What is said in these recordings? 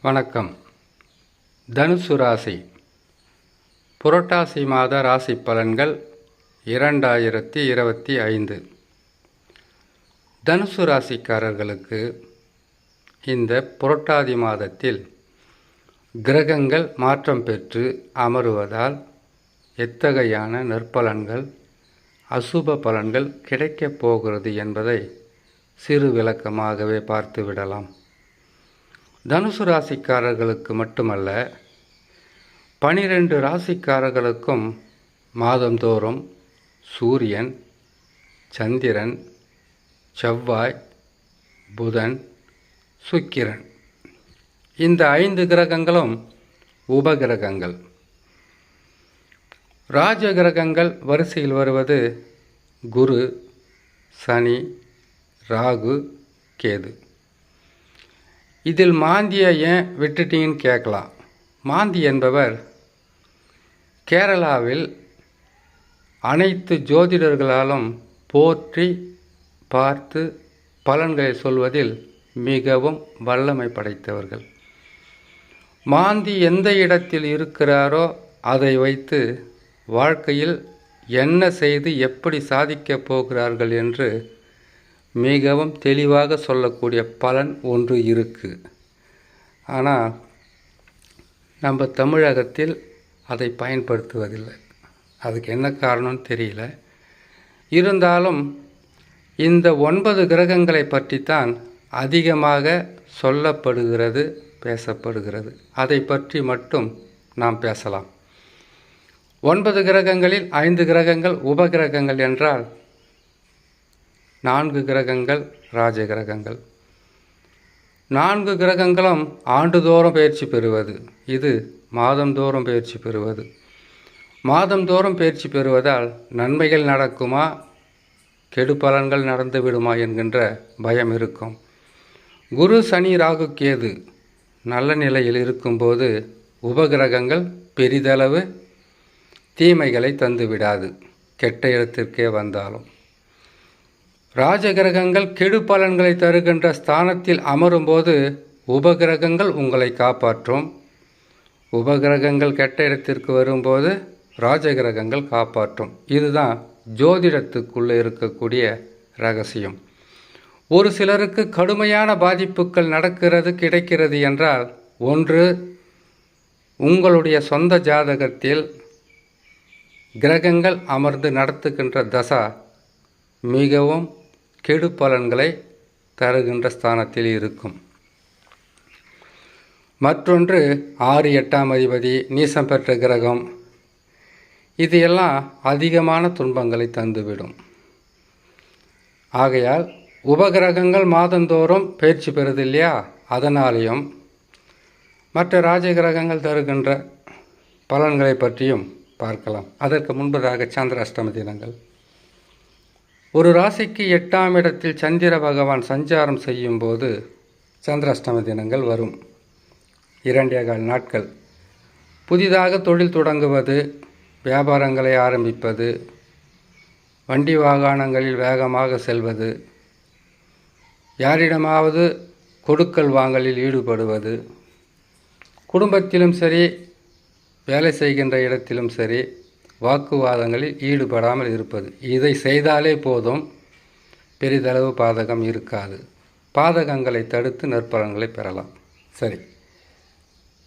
வணக்கம். தனுசு ராசி. புரட்டாசி மாத ராசி பலன்கள் இரண்டாயிரத்தி இருபத்தி ஐந்து. தனுசு ராசிக்காரர்களுக்கு இந்த புரட்டாதி மாதத்தில் கிரகங்கள் மாற்றம் பெற்று அமருவதால் எத்தகையான நற்பலன்கள் அசுப பலன்கள் கிடைக்கப் போகிறது என்பதை சிறு விளக்கமாகவே பார்த்துவிடலாம். தனுசு ராசிக்காரர்களுக்கு மட்டுமல்ல பனிரெண்டு ராசிக்காரர்களுக்கும் மாதந்தோறும் சூரியன் சந்திரன் செவ்வாய் புதன் சுக்கிரன். இந்த ஐந்து கிரகங்களும் உபகிரகங்கள். ராஜ கிரகங்கள் வரிசையில் வருவது குரு சனி ராகு கேது. இதில் மாந்தியை ஏன் விட்டுட்டீங்கன்னு கேட்கலாம். மாந்தி என்பவர் கேரளாவில் அனைத்து ஜோதிடர்களாலும் போற்றி பார்த்து பலன்களை சொல்வதில் மிகவும் வல்லமை படைத்தவர்கள். மாந்தி எந்த இடத்தில் இருக்கிறாரோ அதை வைத்து வாழ்க்கையில் என்ன செய்து எப்படி சாதிக்கப் போகிறார்கள் என்று மிகவும் தெளிவாக சொல்லக்கூடிய பலன் ஒன்று இருக்குது ஆனால் நம்ம தமிழகத்தில் அதை பயன்படுத்துவதில்லை. அதுக்கு என்ன காரணம்னு தெரியல. இருந்தாலும் இந்த ஒன்பது கிரகங்களை பற்றித்தான் அதிகமாக சொல்லப்படுகிறது பேசப்படுகிறது. அதை பற்றி மட்டும் நாம் பேசலாம். ஒன்பது கிரகங்களில் ஐந்து கிரகங்கள் உபகிரகங்கள் என்றால் நான்கு கிரகங்கள் ராஜ கிரகங்கள். நான்கு கிரகங்களும் ஆண்டுதோறும் பயிற்சி பெறுவது. இது மாதந்தோறும் பயிற்சி பெறுவது. மாதந்தோறும் பயிற்சி பெறுவதால் நன்மைகள் நடக்குமா? கெடு பலன்கள் நடந்து விடுமா என்கின்ற பயம் இருக்கும். குரு சனி ராகு கேது நல்ல நிலையில் இருக்கும்போது உபகிரகங்கள் பெரிதளவு தீமைகளை தந்துவிடாது. கெட்ட இடத்திற்கே வந்தாலும். ராஜகிரகங்கள் கெடு பலன்களை தருகின்ற ஸ்தானத்தில் அமரும்போது உபகிரகங்கள் உங்களை காப்பாற்றும். உபகிரகங்கள் கெட்ட இடத்திற்கு வரும்போது ராஜகிரகங்கள் காப்பாற்றும். இதுதான் ஜோதிடத்துக்குள்ளே இருக்கக்கூடிய ரகசியம். ஒரு சிலருக்கு கடுமையான பாதிப்புகள் நடக்கிறது கிடைக்கிறது என்றால் ஒன்று உங்களுடைய சொந்த ஜாதகத்தில் கிரகங்கள் அமர்ந்து நடத்துகின்ற தசா மிகவும் கெடு பலன்களை தருகின்ற ஸ்தானத்தில் இருக்கும். மற்றொன்று ஆறு எட்டாம் அதிபதி நீசம் பெற்ற கிரகம். இது எல்லாம் அதிகமான துன்பங்களை தந்துவிடும். ஆகையால் உபகிரகங்கள் மாதந்தோறும் பயிற்சி பெறுது இல்லையா அதனாலேயும் மற்ற ராஜகிரகங்கள் தருகின்ற பலன்களை பற்றியும் பார்க்கலாம். அதற்கு முன்பதாக சந்திராஷ்டம தினங்கள். ஒரு ராசிக்கு எட்டாம் இடத்தில் சந்திர பகவான் சஞ்சாரம் செய்யும்போது சந்திராஷ்டம தினங்கள் வரும். இரண்டே கால் நாட்கள். புதிதாக தொழில் தொடங்குவது வியாபாரங்களை ஆரம்பிப்பது வண்டி வாகனங்களில் வேகமாக செல்வது யாரிடமாவது கொடுக்கல் வாங்கலில் ஈடுபடுவது குடும்பத்திலும் சரி வேலை செய்கின்ற இடத்திலும் சரி வாக்குவாதங்களில் ஈடுபடாமல் இருப்பது. இதை செய்தாலே போதும். பெரிதளவு பாதகம் இருக்காது. பாதகங்களை தடுத்து நற்பலன்களை பெறலாம். சரி.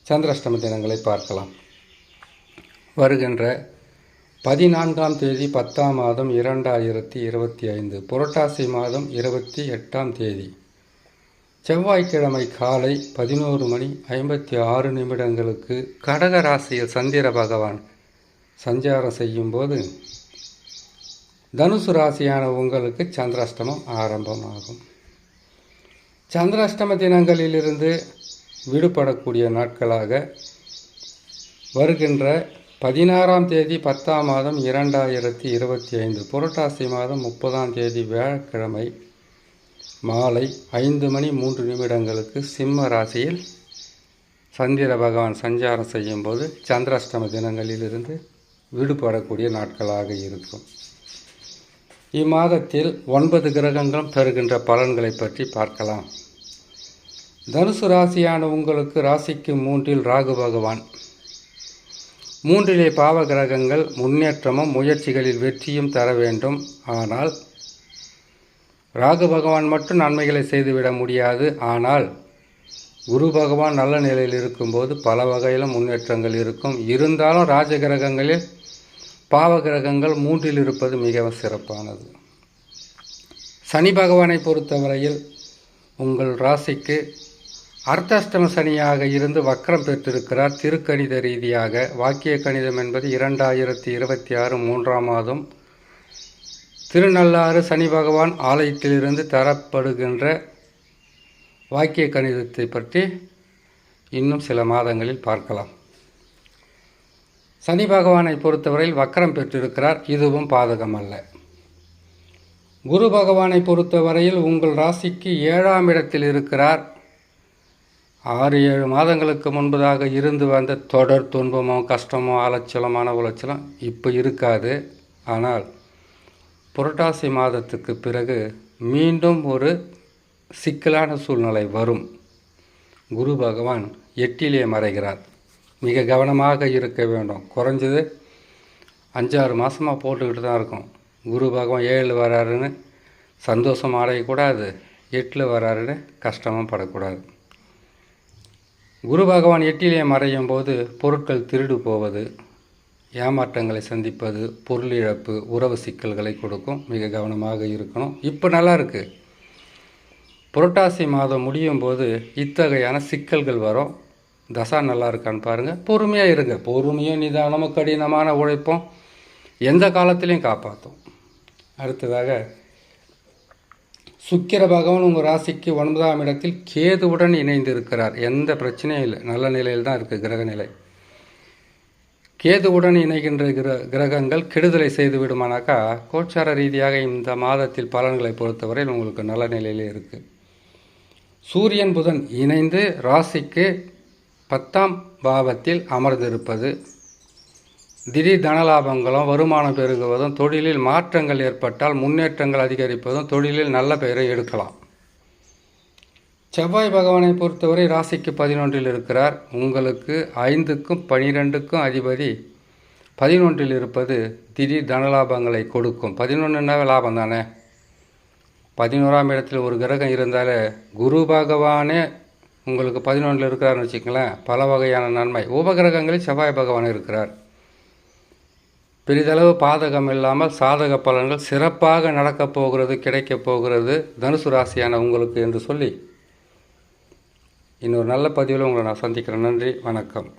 சந்திராஷ்டம தினங்களை பார்க்கலாம். வருகின்ற பதினான்காம் தேதி பத்தாம் மாதம் இரண்டாயிரத்தி இருபத்தி ஐந்து. புரட்டாசி மாதம் இருபத்தி எட்டாம் தேதி. செவ்வாய்க்கிழமை காலை பதினோரு மணி ஐம்பத்தி ஆறு நிமிடங்களுக்கு கடகராசியில் சந்திர பகவான் சஞ்சாரம் செய்யும்போது தனுசு ராசியான உங்களுக்கு சந்திராஷ்டமம் ஆரம்பமாகும். சந்திராஷ்டம தினங்களிலிருந்து விடுபடக்கூடிய நாட்களாக வருகின்ற பதினாறாம் தேதி பத்தாம் மாதம் இரண்டாயிரத்தி இருபத்தி ஐந்து புரட்டாசி மாதம் முப்பதாம் தேதி வியாழக்கிழமை மாலை ஐந்து மணி மூன்று நிமிடங்களுக்கு சிம்ம ராசியில் சந்திர பகவான் சஞ்சாரம் செய்யும்போது சந்திராஷ்டம தினங்களிலிருந்து விடுபடக்கூடிய நாட்களாக இருக்கும். இம்மாதத்தில் ஒன்பது கிரகங்களும் தருகின்ற பலன்களை பற்றி பார்க்கலாம். தனுசு ராசியான உங்களுக்கு ராசிக்கு மூன்றில் ராகு பகவான். மூன்றிலே பாவ கிரகங்கள் முன்னேற்றமும் முயற்சிகளில் வெற்றியும் தர வேண்டும். ஆனால் ராகு பகவான் மட்டும் நன்மைகளை செய்துவிட முடியாது. ஆனால் குரு பகவான் நல்ல நிலையில் இருக்கும்போது பல வகையிலும் முன்னேற்றங்கள் இருக்கும். இருந்தாலும் ராஜ கிரகங்களில் பாவ கிரகங்கள் மூன்றில் இருப்பது மிகவும் சிறப்பானது. சனி பகவானை பொறுத்தவரையில் உங்கள் ராசிக்கு அர்த்தாஷ்டம சனியாக இருந்து வக்ரம் பெற்றிருக்கிறார். திருக்கணித ரீதியாக வாக்கிய கணிதம் என்பது இரண்டாயிரத்தி இருபத்தி ஆறு மூன்றாம் மாதம். திருநள்ளாறு சனி பகவான் ஆலயத்திலிருந்து தரப்படுகின்ற வாக்கிய கணிதத்தை பற்றி இன்னும் சில மாதங்களில் பார்க்கலாம். சனி பகவானை பொறுத்தவரையில் வக்கரம் பெற்றிருக்கிறார். இதுவும் பாதகம் அல்ல குரு பகவானை பொறுத்தவரையில் உங்கள் ராசிக்கு ஏழாம் இடத்தில் இருக்கிறார். ஆறு ஏழு மாதங்களுக்கு முன்பதாக இருந்து வந்த தொடர் துன்பமோ கஷ்டமோ அலைச்சலமான உளைச்சலம் இப்போ இருக்காது. ஆனால் புரட்டாசி மாதத்துக்கு பிறகு மீண்டும் ஒரு சிக்கலான சூழ்நிலை வரும். குரு பகவான் எட்டிலே மறைகிறார். மிக கவனமாக இருக்க வேண்டும். குறைஞ்சது அஞ்சாறு மாதமாக போட்டுக்கிட்டு தான் இருக்கும். குரு பகவான் ஏழில் வராருன்னு சந்தோஷம் அடையக்கூடாது. எட்டில் வராருன்னு கஷ்டமும் படக்கூடாது. குரு பகவான் எட்டிலே மறையும் போது பொருட்கள் திருடு போவது ஏமாற்றங்களை சந்திப்பது பொருள் இழப்பு உறவு சிக்கல்களை கொடுக்கும். மிக கவனமாக இருக்கணும். இப்போ நல்லா இருக்குது புரட்டாசி மாதம் முடியும் போது இத்தகையான சிக்கல்கள் வரும். தசா நல்லா இருக்கான்னு பாருங்கள் பொறுமையாக இருங்க. பொறுமையும் நிதானமும் கடினமான உழைப்பும் எந்த காலத்திலையும் காப்பாற்றும் அடுத்ததாக சுக்கிர பகவான் உங்கள் ராசிக்கு ஒன்பதாம் இடத்தில் கேதுவுடன் இணைந்து இருக்கிறார் எந்த பிரச்சனையும் இல்லை. நல்ல நிலையில் தான் இருக்குது கிரக நிலை. கேதுவுடன் இணைகின்ற கிர கிரகங்கள் கெடுதலை செய்து விடுமானாக்கா கோச்சார ரீதியாக இந்த மாதத்தில் பலன்களை பொறுத்தவரையில் உங்களுக்கு நல்ல நிலையிலே இருக்குது சூரியன் புதன் இணைந்து ராசிக்கு பத்தாம் பாவத்தில் அமர்ந்திருப்பது. திடீர் தனலாபங்களும் வருமானம் பெருகுவதும் தொழிலில் மாற்றங்கள் ஏற்பட்டால் முன்னேற்றங்கள் அதிகரிப்பதும் தொழிலில் நல்ல பெயரை எடுக்கலாம். செவ்வாய் பகவானை பொறுத்தவரை ராசிக்கு பதினொன்றில் இருக்கிறார். உங்களுக்கு ஐந்துக்கும் பனிரெண்டுக்கும் அதிபதி பதினொன்றில் இருப்பது திடீர் தனலாபங்களை கொடுக்கும். பதினொன்றுனாவே லாபம் தானே? பதினோராம் இடத்தில் ஒரு கிரகம் இருந்தாலே குரு பகவானே உங்களுக்கு பதினொன்றில் இருக்கிறாருன்னு வச்சுக்கங்களேன் பல வகையான நன்மை. உபகிரகங்களில் செவ்வாய் பகவான் இருக்கிறார். பெரிதளவு பாதகம் இல்லாமல் சாதக பலன்கள் சிறப்பாக நடக்கப் போகிறது கிடைக்கப் போகிறது தனுசு ராசியான உங்களுக்கு என்று சொல்லி இன்னொரு நல்ல பதிவில் உங்களை நான் சந்திக்கிறேன். நன்றி வணக்கம்.